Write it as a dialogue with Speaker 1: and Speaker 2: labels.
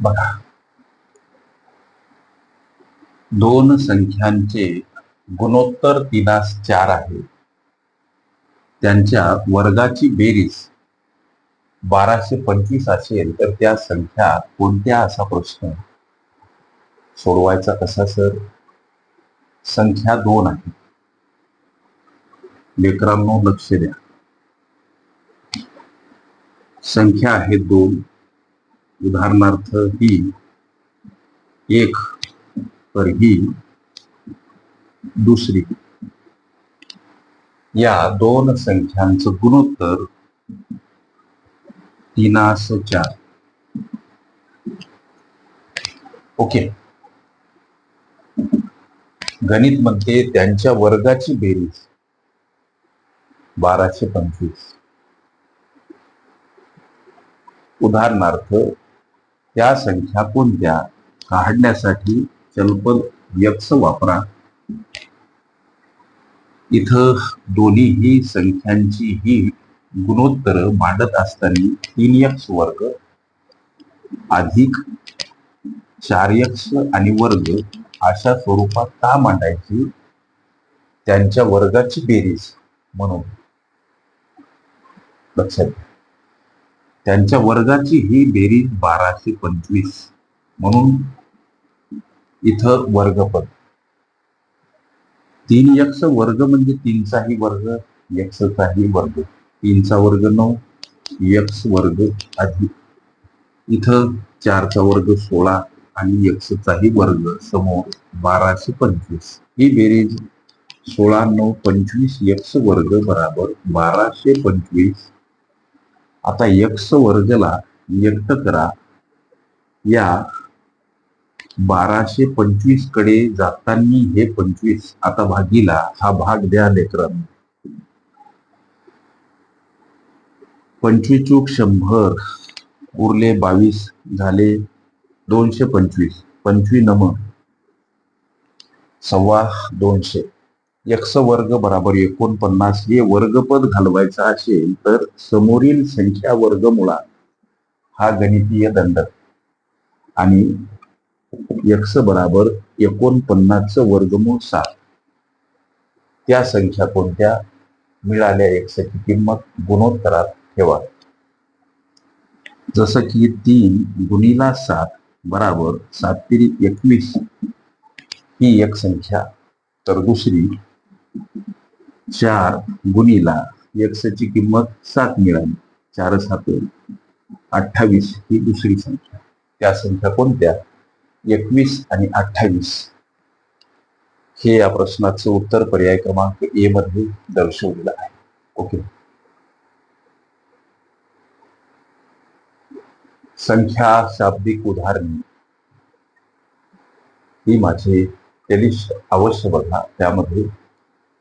Speaker 1: बघा. दोन संख्यांचे गुणोत्तर तिनास चार आहे. त्यांच्या वर्गाची बेरीज बाराशे पंचवीस असेल तर त्या संख्या कोणत्या असा प्रश्न? सोडवायचा कसा सर? संख्या दोन आहे. लेकरांनो लक्ष द्या. संख्या आहे दोन. उदाहरणार्थ ही एक तर ही दुसरी. या दोन संख्यांचं गुणोत्तर तीनास चार. ओके. गणित मध्ये त्यांच्या वर्गाची बेरीज बाराशे पंचवीस. उदाहरणार्थ त्या संख्या कोणत्या? काढण्यासाठी चलपद यक्ष वापरा. इथं दोन्हीही संख्यांची ही गुणोत्तर मांडत असताना तीन यक्ष वर्ग अधिक चार यक्ष आणि वर्ग अशा स्वरूपात का मांडायची? त्यांच्या वर्गाची बेरीज म्हणून. लक्षात घ्या. त्यांच्या वर्गाची ही बेरीज बाराशे पंचवीस. म्हणून इथं वर्गपद. तीन यक्ष वर्ग म्हणजे तीनचाही वर्ग यक्षचाही वर्ग. तीनचा वर्ग नऊ यक्ष वर्ग अधिक. इथं चारचा वर्ग सोळा आणि यक्षचाही वर्ग समोर बाराशे पंचवीस. ही बेरीज सोळा नऊ पंचवीस यक्ष वर्ग बराबर बाराशे पंचवीस आता यक्ष वर्गला व्यक्त करा. या बाराशे पंचवीसकडे जाताना हे पंचवीस आता भागीला हा भाग द्या लेकरांना. पंचवीस चूक शंभर उरले बावीस झाले दोनशे पंचवीस पंचवी नम सव्वा दोनशे. यक्ष वर्ग बराबर एकोणपन्नास हे वर्गपद घालवायचं असेल तर समोरील संख्या वर्गमुळा हा गणितीय दंड. आणि यक्ष बराबर एकोणपन्नासचं वर्गमूळ सात. त्या संख्या कोणत्या? मिळाल्या यक्षाची किंमत गुणोत्तरात ठेवा. जसं की तीन गुणीला सात बराबर सात तिरी एकवीस ही एक संख्या. तर दुसरी चार गुणीला यक्षची किंमत सात मिळाली. चार सात अठ्ठावीस ही दुसरी संख्या. त्या संख्या कोणत्या? एकवीस आणि अठ्ठावीस. हे या प्रश्नाचं उत्तर पर्याय क्रमांक ए मध्ये दर्शवलेलं आहे. ओके संख्या शाब्दिक उदाहरणे. ही माझे टेलिस्ट अवश्य बघा. त्यामध्ये